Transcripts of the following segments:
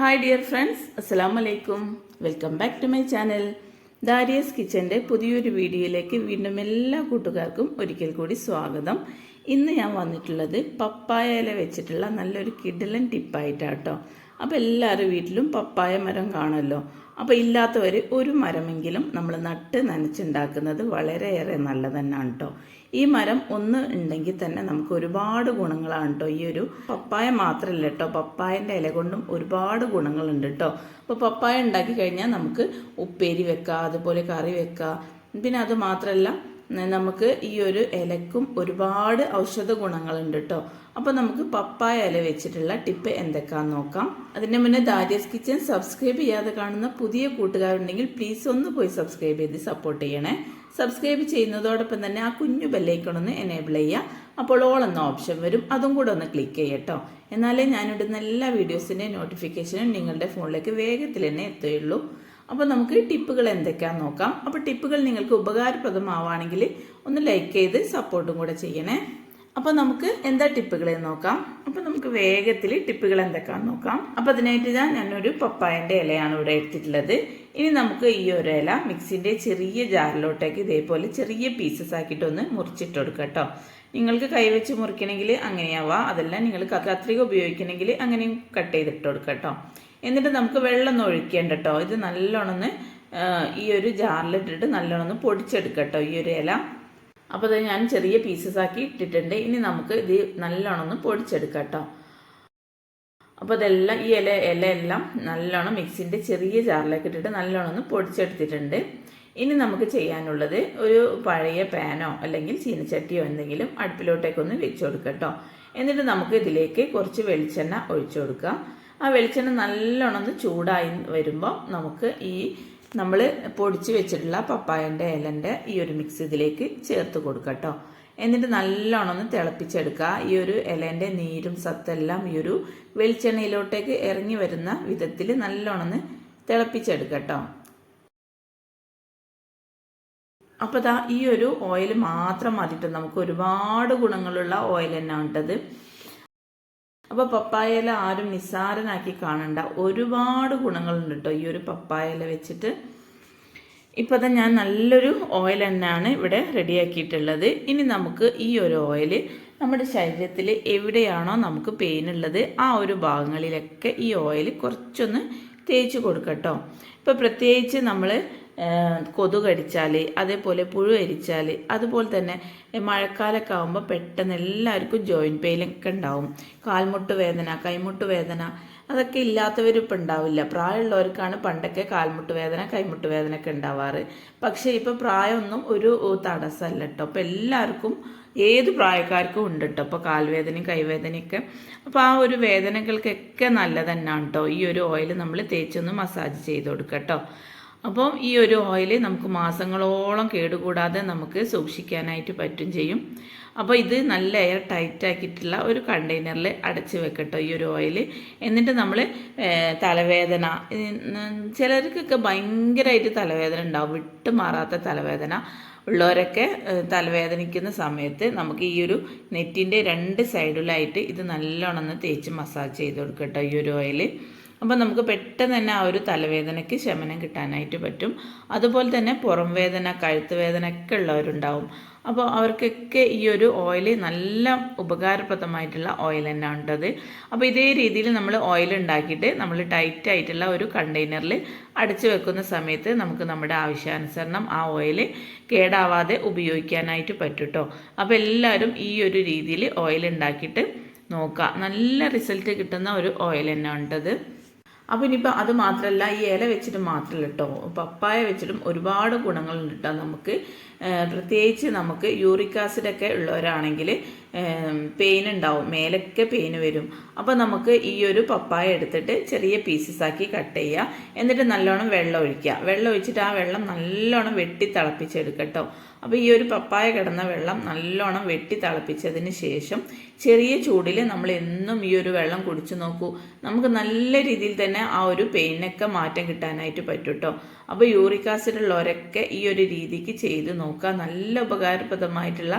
Hi dear friends അസ്സാം വലൈക്കും welcome back to my channel Darius കിച്ചന്റെ പുതിയൊരു വീഡിയോയിലേക്ക് വീണ്ടും എല്ലാ കൂട്ടുകാർക്കും ഒരിക്കൽ കൂടി സ്വാഗതം. ഇന്ന് ഞാൻ വന്നിട്ടുള്ളത് പപ്പായ ഇല വെച്ചിട്ടുള്ള നല്ലൊരു കിഡിലൻ ടിപ്പായിട്ടാട്ടോ. അപ്പോൾ എല്ലാവരുടെ വീട്ടിലും പപ്പായ മരം കാണുമല്ലോ. അപ്പോൾ ഇല്ലാത്തവർ ഒരു മരമെങ്കിലും നമ്മൾ നട്ട് നനച്ചുണ്ടാക്കുന്നത് വളരെയേറെ നല്ലതന്നെയാണ് കേട്ടോ ഈ മരം ഒന്ന് ഉണ്ടെങ്കിൽ തന്നെ നമുക്ക് ഒരുപാട് ഗുണങ്ങളാണ് കേട്ടോ ഈ ഒരു പപ്പായ മാത്രമല്ല കേട്ടോ പപ്പായന്റെ ഇല കൊണ്ടും ഒരുപാട് ഗുണങ്ങളുണ്ട് കേട്ടോ അപ്പോൾ പപ്പായ ഉണ്ടാക്കി കഴിഞ്ഞാൽ നമുക്ക് ഉപ്പേരി വെക്കാം അതുപോലെ കറി വെക്കാം. പിന്നെ അത് മാത്രമല്ല നമുക്ക് ഈ ഒരു ഇലക്കും ഒരുപാട് ഔഷധ ഗുണങ്ങളുണ്ട് കേട്ടോ അപ്പോൾ നമുക്ക് പപ്പായ ഇല വെച്ചിട്ടുള്ള ടിപ്പ് എന്തൊക്കെയാണെന്ന് നോക്കാം. അതിന് മുന്നേ ദാരിയസ് കിച്ചൻ സബ്സ്ക്രൈബ് ചെയ്യാതെ കാണുന്ന പുതിയ കൂട്ടുകാരുണ്ടെങ്കിൽ പ്ലീസ് ഒന്ന് പോയി സബ്സ്ക്രൈബ് ചെയ്ത് സപ്പോർട്ട് ചെയ്യണേ. സബ്സ്ക്രൈബ് ചെയ്യുന്നതോടൊപ്പം തന്നെ ആ കുഞ്ഞു ബെല്ലൈക്കണൊന്ന് എനേബിൾ ചെയ്യുക അപ്പോൾ ഓൾ എന്ന ഓപ്ഷൻ വരും. അതും കൂടെ ഒന്ന് ക്ലിക്ക് ചെയ്യട്ടോ എന്നാലേ ഞാനിടുന്ന എല്ലാ വീഡിയോസിന്റെയും നോട്ടിഫിക്കേഷനും നിങ്ങളുടെ ഫോണിലേക്ക് വേഗത്തിൽ തന്നെ എത്തുകയുള്ളൂ. അപ്പോൾ നമുക്ക് ടിപ്പുകൾ എന്തൊക്കെയാണെന്ന് നോക്കാം. അപ്പോൾ ടിപ്പുകൾ നിങ്ങൾക്ക് ഉപകാരപ്രദമാവുകയാണെങ്കിൽ ഒന്ന് ലൈക്ക് ചെയ്ത് സപ്പോർട്ടും കൂടെ ചെയ്യണേ. അപ്പോൾ നമുക്ക് എന്താ ടിപ്പുകൾ നോക്കാം. അപ്പോൾ നമുക്ക് വേഗത്തിൽ ടിപ്പുകൾ എന്തൊക്കെയാണെന്ന് നോക്കാം. അപ്പോൾ അതിനായിട്ട് ഞാൻ ഞാനൊരു പപ്പായന്റെ ഇലയാണ് ഇവിടെ എടുത്തിട്ടുള്ളത്. ഇനി നമുക്ക് ഈ ഒരു ഇല മിക്സിന്റെ ചെറിയ ജാറിലോട്ടേക്ക് ഇതേപോലെ ചെറിയ പീസസ് ആക്കിയിട്ടൊന്ന് മുറിച്ചിട്ട് കൊടുക്കാം കേട്ടോ. നിങ്ങൾക്ക് കൈവച്ച് മുറിക്കണമെങ്കിൽ അങ്ങനെയാവാം. അതെല്ലാം നിങ്ങൾ കത്രിക ഉപയോഗിക്കണമെങ്കിൽ അങ്ങനെയും കട്ട് ചെയ്തിട്ട് കൊടുക്കാം കേട്ടോ. എന്നിട്ട് നമുക്ക് വെള്ളം ഒന്നും ഒഴിക്കേണ്ട കേട്ടോ ഇത് നല്ലോണമെന്ന് ഈ ഒരു ജാറിലിട്ടിട്ട് നല്ലോണമെന്ന് പൊടിച്ചെടുക്കട്ടോ ഈ ഒരു ഇല. അപ്പോൾ അത് ഞാൻ ചെറിയ പീസസ് ആക്കി ഇട്ടിട്ടുണ്ട്. ഇനി നമുക്ക് ഇത് നല്ലോണമെന്ന് പൊടിച്ചെടുക്കാം കേട്ടോ അപ്പോൾ ഇതെല്ലാം ഈ ഇല ഇല എല്ലാം നല്ലോണം മിക്സിന്റെ ചെറിയ ജാറിലേക്ക് ഇട്ടിട്ട് നല്ലോണം ഒന്ന് പൊടിച്ചെടുത്തിട്ടുണ്ട്. ഇനി നമുക്ക് ചെയ്യാനുള്ളത് ഒരു പഴയ പാനോ അല്ലെങ്കിൽ ചീനച്ചട്ടിയോ എന്തെങ്കിലും അടുപ്പിലോട്ടേക്കൊന്ന് വെച്ച് കൊടുക്കാം കേട്ടോ എന്നിട്ട് നമുക്ക് ഇതിലേക്ക് കുറച്ച് വെളിച്ചെണ്ണ ഒഴിച്ചു കൊടുക്കാം. ആ വെളിച്ചെണ്ണ നല്ലോണം ഒന്ന് ചൂടായി വരുമ്പോൾ നമുക്ക് ഈ നമ്മൾ പൊടിച്ച് വെച്ചിട്ടുള്ള പപ്പായന്റെ ഇലന്റെ ഈ ഒരു മിക്സ് ഇതിലേക്ക് ചേർത്ത് കൊടുക്കുക കേട്ടോ എന്നിട്ട് നല്ലോണം ഒന്ന് തിളപ്പിച്ചെടുക്കുക. ഈ ഒരു ഇലേന്റെ നീരും സത്തെല്ലാം ഈ ഒരു വെളിച്ചെണ്ണയിലോട്ടേക്ക് ഇറങ്ങി വരുന്ന വിധത്തിൽ നല്ലോണം ഒന്ന് കേട്ടോ അപ്പോൾ ദാ ഈ ഒരു ഓയിൽ മാത്രം മതിട്ട് നമുക്ക് ഒരുപാട് ഗുണങ്ങളുള്ള ഓയിൽ തന്നെ ഉണ്ടത് അപ്പോൾ പപ്പായയില ആരും നിസ്സാരനാക്കി കാണണ്ട. ഒരുപാട് ഗുണങ്ങളുണ്ട് കേട്ടോ ഈ ഒരു പപ്പായയില വെച്ചിട്ട്. ഇപ്പോൾ ഞാൻ നല്ലൊരു ഓയിൽ തന്നെയാണ് ഇവിടെ റെഡിയാക്കിയിട്ടുള്ളത് ഇനി നമുക്ക് ഈ ഒരു ഓയിൽ നമ്മുടെ ശരീരത്തിൽ എവിടെയാണോ നമുക്ക് പെയിൻ ഉള്ളത് ആ ഒരു ഭാഗങ്ങളിലൊക്കെ ഈ ഓയിൽ കുറച്ചൊന്ന് തേച്ച് കൊടുക്കട്ടോ. ഇപ്പോൾ പ്രത്യേകിച്ച് നമ്മൾ കൊതു അടിച്ചാൽ അതേപോലെ പുഴു അരിച്ചാൽ അതുപോലെ തന്നെ മഴക്കാലമൊക്കെ ആകുമ്പോൾ പെട്ടെന്ന് എല്ലാവർക്കും ജോയിന്റ് പെയിനൊക്കെ ഉണ്ടാവും. കാൽമുട്ട് വേദന കൈമുട്ട് വേദന അതൊക്കെ ഇല്ലാത്തവരിപ്പോൾ ഉണ്ടാവില്ല. പ്രായമുള്ളവർക്കാണ് പണ്ടൊക്കെ കാൽമുട്ട് വേദന കൈമുട്ട് വേദന ഒക്കെ ഉണ്ടാവാറ്. പക്ഷേ ഇപ്പോൾ പ്രായമൊന്നും ഒരു തടസ്സമല്ല കേട്ടോ. അപ്പോൾ എല്ലാവർക്കും ഏത് പ്രായക്കാർക്കും ഉണ്ട് കേട്ടോ. അപ്പോൾ കാൽവേദനയും കൈവേദനയൊക്കെ അപ്പോൾ ആ ഒരു വേദനകൾക്കൊക്കെ നല്ലതന്നാണ് കേട്ടോ. ഈ ഒരു ഓയിൽ നമ്മൾ തേച്ചൊന്ന് മസാജ് ചെയ്ത് കൊടുക്കുക കേട്ടോ. അപ്പോൾ ഈ ഒരു ഓയിൽ നമുക്ക് മാസങ്ങളോളം കേടുകൂടാതെ നമുക്ക് സൂക്ഷിക്കാനായിട്ട് പറ്റും ചെയ്യും. അപ്പോൾ ഇത് നല്ല എയർ ടൈറ്റ് ആക്കിയിട്ടുള്ള ഒരു കണ്ടെയ്നറിൽ അടച്ച് വെക്കട്ടോ ഈ ഒരു ഓയിൽ എന്നിട്ട് നമ്മൾ തലവേദന ചിലർക്കൊക്കെ ഭയങ്കരമായിട്ട് തലവേദന ഉണ്ടാവും. വിട്ട് മാറാത്ത തലവേദന ഉള്ളവരൊക്കെ തലവേദനിക്കുന്ന സമയത്ത് നമുക്ക് ഈ ഒരു നെറ്റിന്റെ രണ്ട് സൈഡിലായിട്ട് ഇത് നല്ലോണം തേച്ച് മസാജ് ചെയ്ത് കൊടുക്കട്ടോ ഈ ഒരു ഓയിൽ അപ്പോൾ നമുക്ക് പെട്ടെന്ന് തന്നെ ആ ഒരു തലവേദനയ്ക്ക് ശമനം കിട്ടാനായിട്ട് പറ്റും. അതുപോലെ തന്നെ പുറം വേദന കഴുത്ത് വേദന ഒക്കെ ഉള്ളവരുണ്ടാവും. അപ്പോൾ അവർക്കൊക്കെ ഈ ഒരു ഓയിൽ നല്ല ഉപകാരപ്രദമായിട്ടുള്ള ഓയിൽ തന്നെ ഉണ്ടത്. അപ്പോൾ ഇതേ രീതിയിൽ നമ്മൾ ഓയിൽ ഉണ്ടാക്കിയിട്ട് നമ്മൾ ടൈറ്റ് ആയിട്ടുള്ള ഒരു കണ്ടെയ്നറിൽ അടച്ചു വെക്കുന്ന സമയത്ത് നമുക്ക് നമ്മുടെ ആവശ്യാനുസരണം ആ ഓയിൽ കേടാവാതെ ഉപയോഗിക്കാനായിട്ട് പറ്റും കേട്ടോ അപ്പോൾ എല്ലാവരും ഈ ഒരു രീതിയിൽ ഓയിൽ ഉണ്ടാക്കിയിട്ട് നോക്കുക നല്ല റിസൾട്ട് കിട്ടുന്ന ഒരു ഓയിൽ തന്നെ ഉണ്ടത്. അപ്പോൾ ഇനിയിപ്പോൾ അത് മാത്രമല്ല ഈ ഇല വെച്ചിട്ട് മാത്രമല്ല കേട്ടോ പപ്പായ വെച്ചിട്ടും ഒരുപാട് ഗുണങ്ങളുണ്ട് കേട്ടോ നമുക്ക്. പ്രത്യേകിച്ച് നമുക്ക് യൂറിക് ആസിഡൊക്കെ ഉള്ളവരാണെങ്കിൽ പെയിൻ ഉണ്ടാവും. മേലൊക്കെ പെയിൻ വരും. അപ്പോൾ നമുക്ക് ഈ ഒരു പപ്പായ എടുത്തിട്ട് ചെറിയ പീസസ് ആക്കി കട്ട് ചെയ്യുക എന്നിട്ട് നല്ലോണം വെള്ളം ഒഴിക്കുക. വെള്ളം ഒഴിച്ചിട്ട് ആ വെള്ളം നല്ലോണം വെട്ടി തിളപ്പിച്ചെടുക്കട്ടോ അപ്പോൾ ഈ ഒരു പപ്പായ കിടന്ന വെള്ളം നല്ലോണം വെട്ടി തിളപ്പിച്ചതിന് ശേഷം ചെറിയ ചൂടിൽ നമ്മൾ എന്നും ഈ ഒരു വെള്ളം കുടിച്ചു നോക്കൂ. നമുക്ക് നല്ല രീതിയിൽ തന്നെ ആ ഒരു പെയിനൊക്കെ മാറ്റം കിട്ടാനായിട്ട് പറ്റും കേട്ടോ അപ്പോൾ യൂറിക് ആസിഡ് ഉള്ളവരൊക്കെ ഈ ഒരു രീതിക്ക് ചെയ്ത് നോക്കുക. നല്ല ഉപകാരപ്രദമായിട്ടുള്ള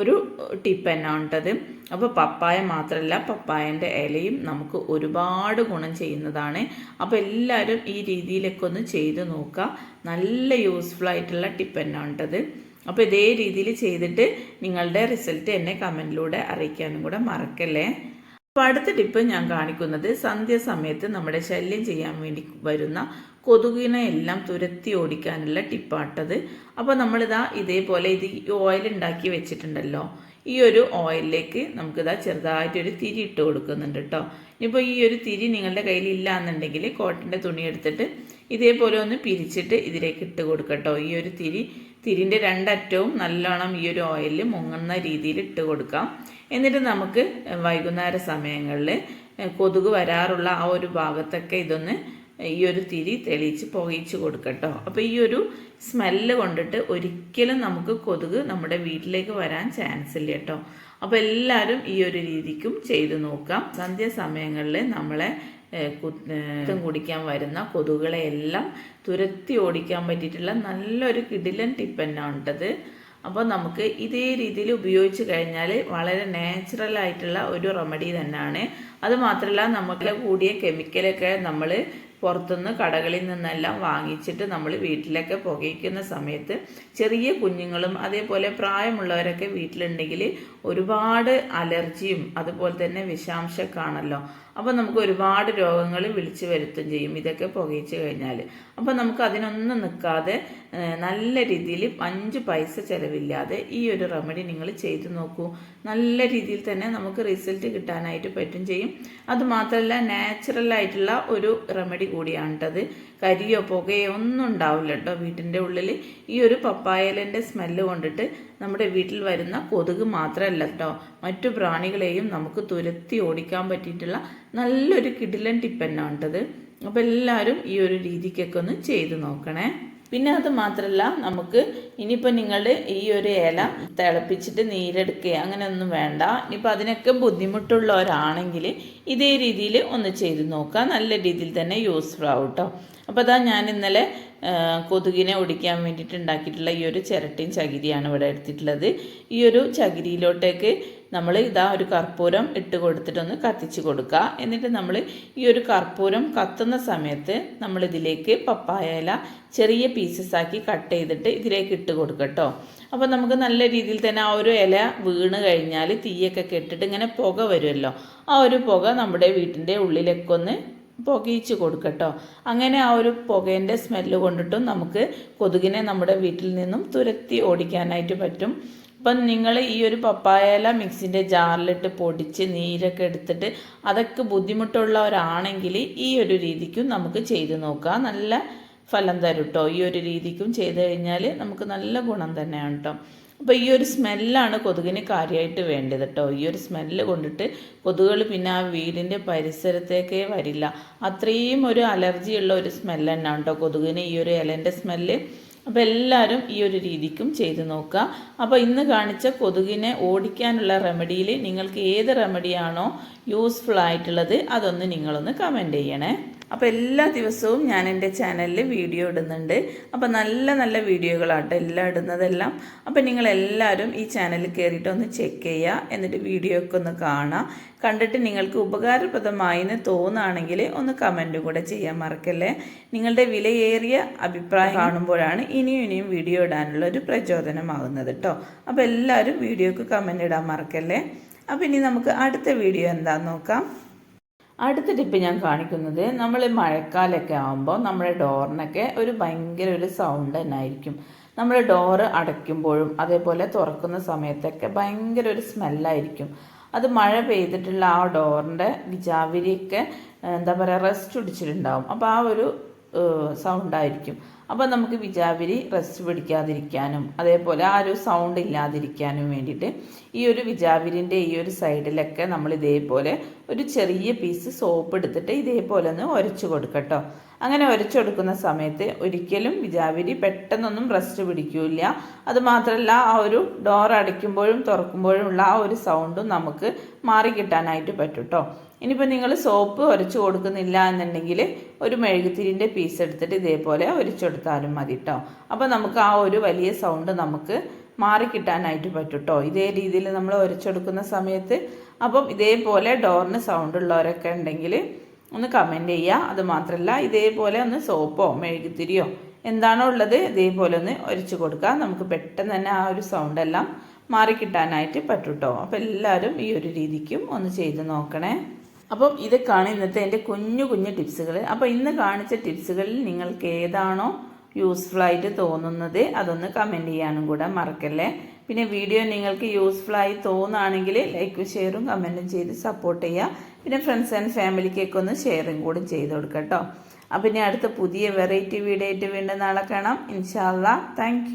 ഒരു ടിപ്പ് തന്നെ ഉണ്ടത് അപ്പോൾ പപ്പായ മാത്രമല്ല പപ്പായന്റെ ഇലയും നമുക്ക് ഒരുപാട് ഗുണം ചെയ്യുന്നതാണ്. അപ്പോൾ എല്ലാവരും ഈ രീതിയിലൊക്കെ ഒന്ന് ചെയ്ത് നോക്കുക. നല്ല യൂസ്ഫുൾ ആയിട്ടുള്ള ടിപ്പ് തന്നെയാണ് അപ്പോൾ ഇതേ രീതിയിൽ ചെയ്തിട്ട് നിങ്ങളുടെ റിസൾട്ട് എന്നെ കമന്റിലൂടെ അറിയിക്കാനും കൂടെ മറക്കല്ലേ? അപ്പോൾ അടുത്ത ടിപ്പ് ഞാൻ കാണിക്കുന്നത് സന്ധ്യാസമയത്ത് നമ്മുടെ ശല്യം ചെയ്യാൻ വേണ്ടി വരുന്ന കൊതുകിനെ എല്ലാം തുരത്തി ഓടിക്കാനുള്ള ടിപ്പാട്ടത് അപ്പോൾ നമ്മളിതാ ഇതേപോലെ ഇത് ഓയിൽ ഉണ്ടാക്കി വെച്ചിട്ടുണ്ടല്ലോ. ഈ ഒരു ഓയിലിലേക്ക് നമുക്കിതാ ചെറുതായിട്ടൊരു തിരി ഇട്ട് കൊടുക്കുന്നുണ്ട് കേട്ടോ ഇനിയിപ്പോൾ ഈ ഒരു തിരി നിങ്ങളുടെ കയ്യിൽ ഇല്ല എന്നുണ്ടെങ്കിൽ കോട്ടന്റെ തുണി എടുത്തിട്ട് ഇതേപോലെ ഒന്ന് പിരിച്ചിട്ട് ഇതിലേക്ക് ഇട്ട് കൊടുക്കട്ടോ ഈ ഒരു തിരി തിരിന്റെ രണ്ടറ്റവും നല്ലോണം ഈ ഒരു ഓയിലിൽ മുങ്ങുന്ന രീതിയിൽ ഇട്ട് കൊടുക്കാം. എന്നിട്ട് നമുക്ക് വൈകുന്നേര സമയങ്ങളിൽ കൊതുക് വരാറുള്ള ആ ഒരു ഭാഗത്തൊക്കെ ഇതൊന്ന് ഈ ഒരു തിരി തെളിയിച്ച് പുകയിച്ച് കൊടുക്കട്ടോ അപ്പോൾ ഈ ഒരു സ്മെല്ല് കൊണ്ടിട്ട് ഒരിക്കലും നമുക്ക് കൊതുക് നമ്മുടെ വീട്ടിലേക്ക് വരാൻ ചാൻസ് ഇല്ല കേട്ടോ. അപ്പോൾ എല്ലാവരും ഈ ഒരു രീതിക്കും ചെയ്തു നോക്കാം. സന്ധ്യാസമയങ്ങളിൽ നമ്മളെ കുത്തം കുടിക്കാൻ വരുന്ന കൊതുകുകളെ എല്ലാം തുരത്തി ഓടിക്കാൻ പറ്റിയിട്ടുള്ള നല്ലൊരു കിടിലൻ ടിപ്പ് കേട്ടത് അപ്പോൾ നമുക്ക് ഇതേ രീതിയിൽ ഉപയോഗിച്ച് കഴിഞ്ഞാൽ വളരെ നാച്ചുറൽ ആയിട്ടുള്ള ഒരു റെമഡി തന്നെയാണ്. അത് മാത്രമല്ല നമുക്ക് കൂടിയ കെമിക്കലൊക്കെ നമ്മൾ പുറത്തുനിന്ന് കടകളിൽ നിന്നെല്ലാം വാങ്ങിച്ചിട്ട് നമ്മൾ വീട്ടിലൊക്കെ പുകയ്ക്കുന്ന സമയത്ത് ചെറിയ കുഞ്ഞുങ്ങളും അതേപോലെ പ്രായമുള്ളവരൊക്കെ വീട്ടിലുണ്ടെങ്കിൽ ഒരുപാട് അലർജിയും അതുപോലെ തന്നെ വിഷാംശമൊക്കെ ആണല്ലോ. അപ്പോൾ നമുക്ക് ഒരുപാട് രോഗങ്ങൾ വിളിച്ചു വരുത്തും ചെയ്യും. ഇതൊക്കെ പുകയിച്ച് കഴിഞ്ഞാൽ അപ്പോൾ നമുക്ക് അതിനൊന്നും നിൽക്കാതെ നല്ല രീതിയിൽ അഞ്ച് പൈസ ചിലവില്ലാതെ ഈ ഒരു റെമഡി നിങ്ങൾ ചെയ്തു നോക്കൂ. നല്ല രീതിയിൽ തന്നെ നമുക്ക് റിസൾട്ട് കിട്ടാനായിട്ട് പറ്റും ചെയ്യും. അതുമാത്രമല്ല നാച്ചുറൽ ആയിട്ടുള്ള ഒരു റെമഡി കൂടിയാണ് കൂടിയാണിട്ടത് കരിയോ പുകയോ ഒന്നും ഉണ്ടാവില്ല കേട്ടോ വീട്ടിന്റെ ഉള്ളിൽ ഈ ഒരു പപ്പായലിന്റെ സ്മെല്ല് കൊണ്ടിട്ട് നമ്മുടെ വീട്ടിൽ വരുന്ന കൊതുക് മാത്രമല്ല കേട്ടോ മറ്റു പ്രാണികളെയും നമുക്ക് തുരത്തി ഓടിക്കാൻ പറ്റിയിട്ടുള്ള നല്ലൊരു കിടിലൻ ടിപ്പ് തന്നെ ഉണ്ടത് അപ്പോൾ എല്ലാവരും ഈ ഒരു രീതിക്കൊക്കെ ഒന്ന് ചെയ്ത് നോക്കണേ. പിന്നെ അത് മാത്രമല്ല നമുക്ക് ഇനിയിപ്പോൾ നിങ്ങൾ ഈ ഒരു ഇല തിളപ്പിച്ചിട്ട് നീരെടുക്കുക അങ്ങനെയൊന്നും വേണ്ട. ഇനിയിപ്പോൾ അതിനൊക്കെ ബുദ്ധിമുട്ടുള്ളവരാണെങ്കിൽ ഇതേ രീതിയിൽ ഒന്ന് ചെയ്ത് നോക്കുക. നല്ല രീതിയിൽ തന്നെ യൂസ്ഫുൾ ആവും കേട്ടോ അപ്പോൾ അതാ ഞാൻ ഇന്നലെ കൊതുകിനെ ഒടിക്കാൻ വേണ്ടിയിട്ട് ഉണ്ടാക്കിയിട്ടുള്ള ഈ ഒരു ചിരട്ടയും ചകിരിയാണ് ഇവിടെ എടുത്തിട്ടുള്ളത്. ഈ ഒരു ചകിരിയിലോട്ടേക്ക് നമ്മൾ ഇതാ ഒരു കർപ്പൂരം ഇട്ട് കൊടുത്തിട്ടൊന്ന് കത്തിച്ച് കൊടുക്കുക. എന്നിട്ട് നമ്മൾ ഈ ഒരു കർപ്പൂരം കത്തുന്ന സമയത്ത് നമ്മളിതിലേക്ക് പപ്പായ ഇല ചെറിയ പീസസ് ആക്കി കട്ട് ചെയ്തിട്ട് ഇതിലേക്ക് ഇട്ട് കൊടുക്കട്ടോ അപ്പോൾ നമുക്ക് നല്ല രീതിയിൽ തന്നെ ആ ഒരു ഇല വീണ് കഴിഞ്ഞാൽ തീയൊക്കെ കെട്ടിട്ട് ഇങ്ങനെ പുക വരുമല്ലോ. ആ ഒരു പുക നമ്മുടെ വീട്ടിന്റെ ഉള്ളിലൊക്കെ ഒന്ന് പുകയിച്ച് കൊടുക്കട്ടോ. അങ്ങനെ ആ ഒരു പുകേന്റെ സ്മെല്ല് കൊണ്ടിട്ടും നമുക്ക് കൊതുകിനെ നമ്മുടെ വീട്ടിൽ നിന്നും തുരത്തി ഓടിക്കാനായിട്ട് പറ്റും. അപ്പം നിങ്ങൾ ഈ ഒരു പപ്പായ ഇല മിക്സിന്റെ ജാറിലിട്ട് പൊടിച്ച് നീരൊക്കെ എടുത്തിട്ട് അതൊക്കെ ബുദ്ധിമുട്ടുള്ളവരാണെങ്കിൽ ഈ ഒരു രീതിക്കും നമുക്ക് ചെയ്ത് നോക്കാം. നല്ല ഫലം തരും കേട്ടോ ഈ ഒരു രീതിക്കും ചെയ്ത് കഴിഞ്ഞാൽ നമുക്ക് നല്ല ഗുണം തന്നെയാണ് കേട്ടോ അപ്പോൾ ഈ ഒരു സ്മെല്ലാണ് കൊതുകിന് കാര്യമായിട്ട് വേണ്ടത് കേട്ടോ ഈ ഒരു സ്മെല്ല് കൊണ്ടിട്ട് കൊതുകുകൾ പിന്നെ ആ വീടിന്റെ പരിസരത്തേക്കേ വരില്ല. അത്രയും ഒരു അലർജിയുള്ള ഒരു സ്മെല്ല് തന്നെയാണ് കേട്ടോ കൊതുകിന് ഈ ഒരു ഇലന്റെ സ്മെല്ല്. അപ്പോൾ എല്ലാവരും ഈ ഒരു രീതിക്കും ചെയ്ത് നോക്കുക. അപ്പോൾ ഇന്ന് കാണിച്ച കൊതുകിനെ ഓടിക്കാനുള്ള റെമഡിയിൽ നിങ്ങൾക്ക് ഏത് റെമഡിയാണോ യൂസ്ഫുൾ ആയിട്ടുള്ളത് അതൊന്ന് നിങ്ങളൊന്ന് കമന്റ് ചെയ്യണേ. അപ്പോൾ എല്ലാ ദിവസവും ഞാൻ എന്റെ ചാനലിൽ വീഡിയോ ഇടുന്നുണ്ട്. അപ്പോൾ നല്ല നല്ല വീഡിയോകളാട്ടോ എല്ലാം ഇടുന്നതെല്ലാം. അപ്പോൾ നിങ്ങളെല്ലാവരും ഈ ചാനലിൽ കയറിയിട്ട് ഒന്ന് ചെക്ക് ചെയ്യുക എന്നിട്ട് വീഡിയോ ഒക്കെ ഒന്ന് കാണാം. കണ്ടിട്ട് നിങ്ങൾക്ക് ഉപകാരപ്രദമായി എന്ന് തോന്നുകയാണെങ്കിൽ ഒന്ന് കമന്റും കൂടെ ചെയ്യാൻ മറക്കല്ലേ? നിങ്ങളുടെ വിലയേറിയ അഭിപ്രായം കാണുമ്പോഴാണ് ഇനിയും ഇനിയും വീഡിയോ ഇടാനുള്ള ഒരു പ്രചോദനമാകുന്നത് കേട്ടോ അപ്പോൾ എല്ലാവരും വീഡിയോക്ക് കമന്റ് ഇടാൻ മറക്കല്ലേ? അപ്പോൾ ഇനി നമുക്ക് അടുത്ത വീഡിയോ എന്താണെന്ന് നോക്കാം. അടുത്ത ടിപ്പ് ഞാൻ കാണിക്കുന്നത് നമ്മൾ മഴക്കാലമൊക്കെ ആകുമ്പോൾ നമ്മുടെ ഡോറിനൊക്കെ ഒരു ഭയങ്കര ഒരു സൗണ്ട് തന്നെ ആയിരിക്കും. നമ്മൾ ഡോറ് അടയ്ക്കുമ്പോഴും അതേപോലെ തുറക്കുന്ന സമയത്തൊക്കെ ഭയങ്കര ഒരു സ്മെല്ലായിരിക്കും അത് മഴ പെയ്തിട്ടുള്ള ആ ഡോറിന്റെ ജാവിരിയൊക്കെ എന്താ പറയുക റെസ്റ്റ് പിടിച്ചിട്ടുണ്ടാവും അപ്പോൾ ആ ഒരു സൗണ്ടായിരിക്കും അപ്പോൾ നമുക്ക് വിജാവിരി റെസ്റ്റ് പിടിക്കാതിരിക്കാനും അതേപോലെ ആ ഒരു സൗണ്ട് ഇല്ലാതിരിക്കാനും വേണ്ടിയിട്ട് ഈ ഒരു വിജാവിരിന്റെ ഈ ഒരു സൈഡിലൊക്കെ നമ്മൾ ഇതേപോലെ ഒരു ചെറിയ പീസ് സോപ്പ് എടുത്തിട്ട് ഇതേപോലെ ഒന്ന് ഉരച്ചു കൊടുക്കട്ടോ. അങ്ങനെ ഉരച്ചു കൊടുക്കുന്ന സമയത്ത് ഒരിക്കലും വിജാവിരി പെട്ടെന്നൊന്നും റെസ്റ്റ് പിടിക്കില്ല. അതുമാത്രമല്ല ആ ഒരു ഡോർ അടയ്ക്കുമ്പോഴും തുറക്കുമ്പോഴും ഉള്ള ആ ഒരു സൗണ്ടും നമുക്ക് മാറി കിട്ടാനായിട്ട് പറ്റും കേട്ടോ ഇനിയിപ്പോൾ നിങ്ങൾ സോപ്പ് ഉരച്ച് കൊടുക്കുന്നില്ല എന്നുണ്ടെങ്കിൽ ഒരു മെഴുകുതിരിന്റെ പീസ് എടുത്തിട്ട് ഇതേപോലെ ഉരച്ചെടുത്താലും മതി കേട്ടോ അപ്പോൾ നമുക്ക് ആ ഒരു വലിയ സൗണ്ട് നമുക്ക് മാറിക്കിട്ടാനായിട്ട് പറ്റും കേട്ടോ ഇതേ രീതിയിൽ നമ്മൾ ഉരച്ചെടുക്കുന്ന സമയത്ത് അപ്പം ഇതേപോലെ ഡോറിന് സൗണ്ട് ഉള്ളവരൊക്കെ ഉണ്ടെങ്കിൽ ഒന്ന് കമന്റ് ചെയ്യുക അത് മാത്രമല്ല ഇതേപോലെ ഒന്ന് സോപ്പോ മെഴുകുതിരിയോ എന്താണോ ഉള്ളത് ഇതേപോലെ ഒന്ന് ഒരച്ച് കൊടുക്കുക നമുക്ക് പെട്ടെന്ന് തന്നെ ആ ഒരു സൗണ്ട് എല്ലാം മാറിക്കിട്ടാനായിട്ട് പറ്റും കേട്ടോ അപ്പോൾ എല്ലാവരും ഈ ഒരു രീതിക്കും ഒന്ന് ചെയ്ത് നോക്കണേ. അപ്പം ഇതൊക്കെയാണ് ഇന്നത്തെ എന്റെ കുഞ്ഞു കുഞ്ഞു ടിപ്സുകൾ അപ്പോൾ ഇന്ന് കാണിച്ച ടിപ്സുകളിൽ നിങ്ങൾക്ക് ഏതാണോ യൂസ്ഫുൾ ആയിട്ട് തോന്നുന്നത് അതൊന്ന് കമന്റ് ചെയ്യാനും കൂടെ മറക്കല്ലേ? പിന്നെ വീഡിയോ നിങ്ങൾക്ക് യൂസ്ഫുൾ ആയി തോന്നുകയാണെങ്കിൽ ലൈക്കും ഷെയറും കമന്റും ചെയ്ത് സപ്പോർട്ട് ചെയ്യുക. പിന്നെ ഫ്രണ്ട്സ് ആൻഡ് ഫാമിലിക്കൊക്കെ ഒന്ന് ഷെയറും കൂടി ചെയ്ത് കൊടുക്കുക കേട്ടോ. അപ്പം ഇനി അടുത്ത പുതിയ വെറൈറ്റി വീഡിയോ ആയിട്ട് വീണ്ടും നാളെ കാണാം. ഇൻഷാല്ല താങ്ക്